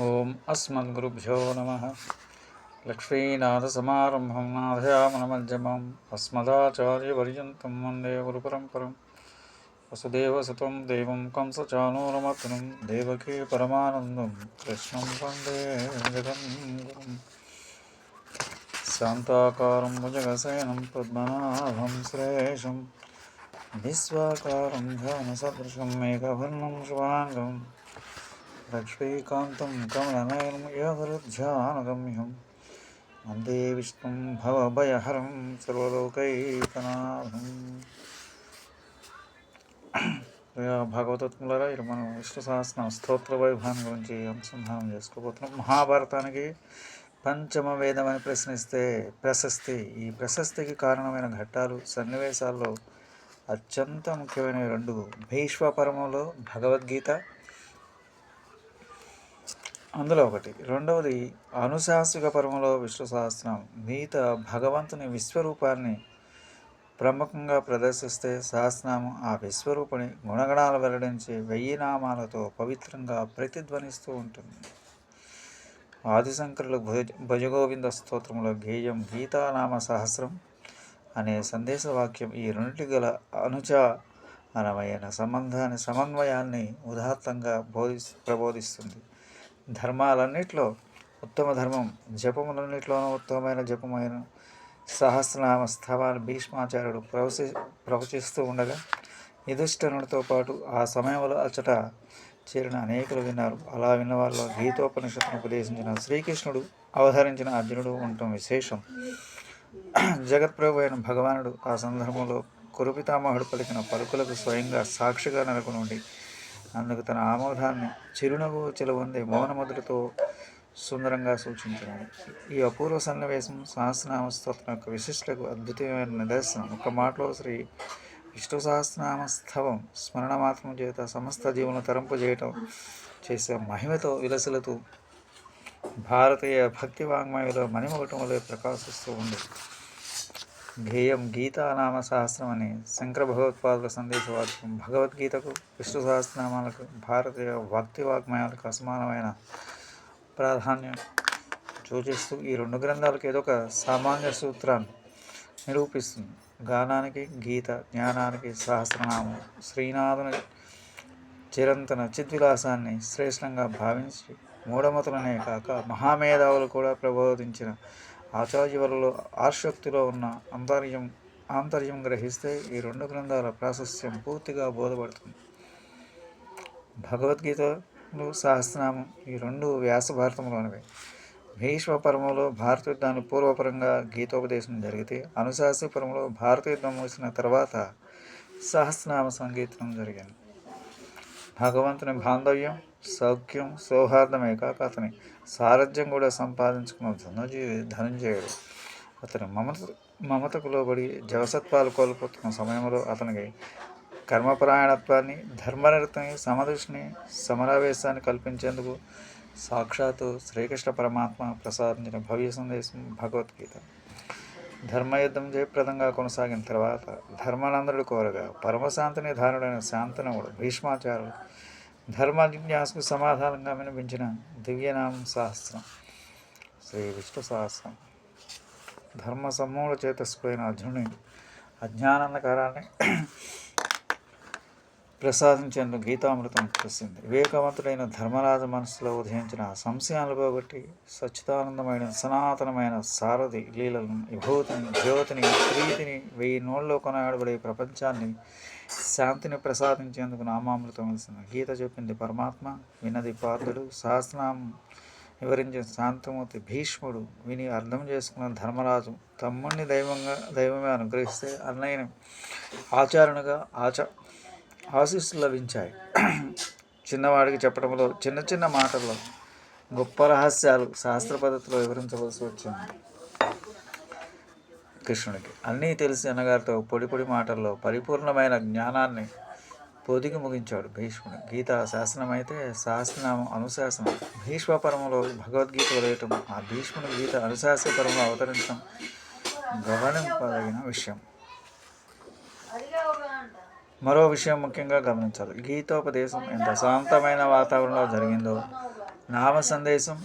ఓం అస్మద్గురుభ్యో నమ. లక్ష్మీనాథసమారంభం నాథయామనమధ్యమం. అస్మదాచార్యపర్యంతం వందే గురుపరంపరం. వసుదేవసుతం దేవం కంసచానూరమర్తనం దేవకీ పరమానందం. కృష్ణం వందే జగన్ శాంతాకారం భుజగశయనం పద్మనాభం శ్రేషం. విశ్వాకారం ధ్యానసదృశం మేఘవర్ణం శుభాంగం. లక్ష్మీకాంతం కమలనయనమయోగరుధ్యానగమ్యం వందే విష్ణుం భవభయహరం సర్వలోకైకనాథం ప్రియ భాగవతత్ములరా ఇది మనం విష్ణు సహస్రం స్తోత్ర వైభవాన్ని గురించి అనుసంధానం చేసుకోబోతున్నాం. మహాభారతానికి పంచమ వేదమని ప్రశ్నిస్తే ప్రశస్తి. ఈ ప్రశస్తికి కారణమైన ఘట్టాలు సన్నివేశాల్లో అత్యంత ముఖ్యమైన రెండు. భీష్మ పరమంలో భగవద్గీత అందులో ఒకటి. రెండవది అనుశాసిక పరమలో విష్ణు సహస్రం మిగతా భగవంతుని విశ్వరూపాన్ని ప్రముఖంగా ప్రదర్శిస్తే సహస్రనామం ఆ విశ్వరూపుని గుణగణాలు వెల్లడించి వెయ్యి నామాలతో పవిత్రంగా ప్రతిధ్వనిస్తూ ఉంటుంది. ఆదిశంకరులు భుజ భుజగోవింద స్తోత్రంలో గేయం గీతానామ సహస్రం అనే సందేశవాక్యం ఈ రెండింటి గల అనుచారమైన సంబంధాన్ని సమన్వయాన్ని ఉదాత్తంగా బోధి ప్రబోధిస్తుంది. ధర్మాలన్నిట్లో ఉత్తమ ధర్మం జపములన్నింటిలోనూ ఉత్తమమైన జపమైన సహస్రనామ స్థవాన్ని భీష్మాచార్యుడు ప్రవచి ప్రవచిస్తూ ఉండగా యుధిష్ఠనుడితో పాటు ఆ సమయంలో అచ్చట చేరిన అనేకులు విన్నారు. అలా విన్న వారిలో గీతోపనిషత్తును ఉపదేశించిన శ్రీకృష్ణుడు అవతరించిన అర్జునుడు ఉండటం విశేషం. జగత్ప్రభు అయిన భగవానుడు ఆ సందర్భంలో కురుపితామహుడు పలికిన పలుకులకు స్వయంగా సాక్షిగా నెలకొని ఉండి అందుకు తన ఆమోదాన్ని చిరునవ్వు చెలవొందే మౌనముద్రతో సుందరంగా సూచించినాడు ఈ అపూర్వ సన్నివేశం సహస్రనామ స్తోత్రం యొక్క విశిష్టకు అద్భుతమైన నిదర్శనం. ఒక మాటలో శ్రీ విష్ణు సహస్రనామ స్థవం స్మరణ మాత్రం చేత సమస్త జీవులను తరంపు చేయటం చేసే మహిమతో విలసిల్లుతూ భారతీయ భక్తి వాంగ్మయంలో మణిమొగటం వలె ప్రకాశిస్తూ ఉంది. ధ్యేయం గీతానామ సహస్రం అని శంకర భగవత్పాదుల సందేశవాక్యం భగవద్గీతకు విష్ణు సహస్రనామాలకు భారతీయ భక్తి వాగ్మయాలకు అసమానమైన ప్రాధాన్యం సూచిస్తూ ఈ రెండు గ్రంథాలకు ఏదో ఒక సామాన్య సూత్రాన్ని నిరూపిస్తుంది. గానానికి గీత జ్ఞానానికి సహస్రనామం శ్రీనాథుని చిరంతన చిద్విలాసాన్ని శ్రేష్టంగా భావించి మూఢమతులనే కాక మహామేధావులు కూడా ప్రబోధించిన ఆచార్యవరలో ఆశక్తిలో ఉన్న అంతర్యం ఆంతర్యం గ్రహిస్తే ఈ రెండు గ్రంథాల ప్రాశస్త్యం పూర్తిగా బోధపడుతుంది. భగవద్గీతలు సహస్రనామం ఈ రెండు వ్యాస భారతంలోనివి భీష్మ పరమంలో భారత పూర్వపరంగా గీతోపదేశం జరిగితే అనుశాస్త్ర భారతయుద్ధం భారత యుద్ధం ముగిసిన తర్వాత సహస్రనామ సంగీతం జరిగింది. భగవంతుని బాంధవ్యం సౌఖ్యం సౌహార్దమే కాక అతని సారథ్యం కూడా సంపాదించుకున్న ధనుజీవి ధనుంజయుడు. అతని మమత మమతకు లోబడి జవసత్వాలు కోల్పోతున్న సమయంలో అతనికి కర్మపరాయణత్వాన్ని ధర్మనిరతని సమదృష్టిని సమరావేశాన్ని కల్పించేందుకు సాక్షాత్తు శ్రీకృష్ణ పరమాత్మ ప్రసాదించిన భవ్య సందేశం భగవద్గీత. ధర్మయుద్ధం జయప్రదంగా కొనసాగిన తర్వాత ధర్మానందుడు కోరగా పరమశాంతిని ధారుడైన శాంతనవుడు భీష్మాచారుడు ధర్మ జిజ్ఞాసకు సమాధానంగా వినిపించిన దివ్యనామం సహస్రం. శ్రీ విష్ణు సహస్రం. ధర్మ సమూల చేతస్పోయిన అర్జునుని అజ్ఞానాంధకారాన్ని ప్రసాదించేందుకు గీతామృతం కురిసింది వివేకవంతుడైన ధర్మరాజు మనసులో ఉదయించిన సంశయాలు పోగొట్టి సచ్చిదానందమైన సనాతనమైన సారథి లీలలను విభూతిని జ్యోతిని ప్రీతిని వెయ్యి నోళ్ళలో కొనాడబడే ప్రపంచాన్ని శాంతిని ప్రసాదించేందుకు నామామృతం వస్తుంది గీత చెప్పింది పరమాత్మ వినది పాత్రుడు సహస్రనామం వివరించిన శాంతమూర్తి భీష్ముడు విని అర్థం చేసుకున్న ధర్మరాజు తమ్ముడిని దైవంగా దైవమే అనుగ్రహిస్తే అన్నయ్యని ఆచారణగా ఆచ ఆశీస్సులు లభించాయి. చిన్నవాడికి చెప్పడంలో చిన్న చిన్న మాటల్లో గొప్ప రహస్యాలు శాస్త్ర పద్ధతిలో వివరించవలసి వచ్చింది. కృష్ణుడికి అన్నీ తెలిసి అన్నగారితో పొడి పొడి మాటల్లో పరిపూర్ణమైన జ్ఞానాన్ని పొదిగి ముగించాడు భీష్ముడు. గీత శాసనమైతే సహస్రనామం అనుశాసనం. భీష్మపరములో భగవద్గీత వదిలేయటం ఆ భీష్ముని గీత అనుశాసనపరంలో అవతరించడం గమనింపదగిన విషయం. మరో విషయం ముఖ్యంగా గమనించాలి. గీతోపదేశం ఎంత శాంతమైన వాతావరణంలో జరిగిందో నామ సందేశం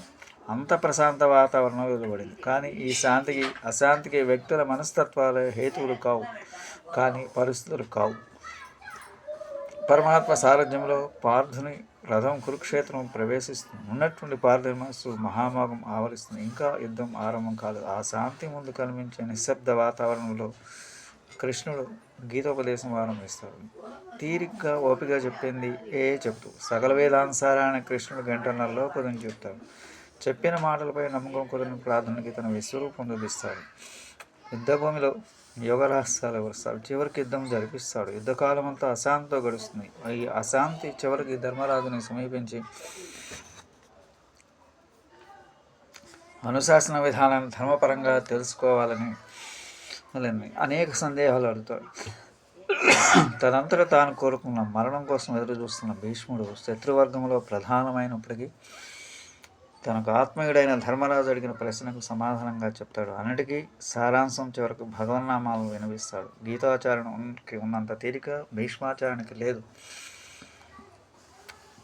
అంత ప్రశాంత వాతావరణం వెలువడింది కానీ ఈ శాంతికి అశాంతికి వ్యక్తుల మనస్తత్వాల హేతువులు కావు. కానీ పరిస్థితులు కావు. పరమాత్మ సారథ్యంలో పార్థుని రథం కురుక్షేత్రం ప్రవేశిస్తుంది. ఉన్నటువంటి పార్థుని మనస్సు మహామోగం ఆవరిస్తుంది. ఇంకా యుద్ధం ఆరంభం కాలేదు ఆ శాంతి ముందు కనిపించే నిశ్శబ్ద వాతావరణంలో కృష్ణుడు గీతోపదేశం ఆరంభిస్తాడు. తీరిగ్గా ఓపిక చెప్పింది ఏ చెప్తూ సకల వేదాంసారాన్ని కృష్ణుడు గంటన్నరలో కుదని చెప్తాడు. చెప్పిన మాటలపై నమ్మకం కుదిరిన ప్రార్థనకి తన విశ్వరూపం చూపిస్తాడు యుద్ధభూమిలో యోగరహస్యాలు వివరిస్తాడు చివరికి యుద్ధం జరిపిస్తాడు. యుద్ధకాలం అంతా అశాంతితో గడుస్తుంది. ఈ అశాంతి చివరికి ధర్మరాజుని సమీపించి అనుశాసన విధానాన్ని ధర్మపరంగా తెలుసుకోవాలని అనేక సందేహాలు అడుగుతాడు. తనంతట తాను కోరుకున్న మరణం కోసం ఎదురు చూస్తున్న భీష్ముడు శత్రువర్గంలో ప్రధానమైనప్పటికీ తనకు ఆత్మీయుడైన ధర్మరాజు అడిగిన ప్రశ్నకు సమాధానంగా చెప్తాడు. అన్నిటికీ సారాంశం చివరకు భగవన్నామాలు వినిపిస్తాడు గీతాచారణకి ఉన్నంత తీరిక భీష్మాచారణకి లేదు.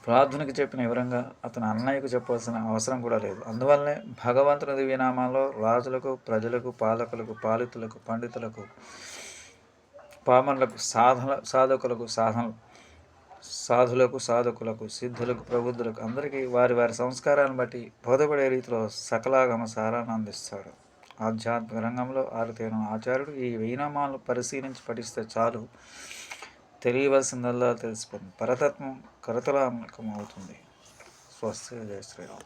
ప్రార్థనకి చెప్పిన వివరంగా అతని అన్నయ్యకు చెప్పవలసిన అవసరం కూడా లేదు. అందువల్లనే భగవంతుని దివ్యనామాల్లో రాజులకు ప్రజలకు పాలకులకు పాలితులకు పండితులకు పామరులకు సాధన సాధకులకు సాధన సాధులకు సాధకులకు సిద్ధులకు ప్రబుద్ధులకు అందరికీ వారి వారి సంస్కారాన్ని బట్టి బోధపడే రీతిలో సకలాగమ సారాన్ని అందిస్తాడు. ఆధ్యాత్మిక రంగంలో ఆరుతైన ఆచార్యుడు ఈ వైనామాలను పరిశీలించి పఠిస్తే చాలు. తెలియవలసిందల్లా తెలిసిపోతుంది. పరతత్వం కరతలామకం అవుతుంది స్వస్తి జయ శ్రీరామ్.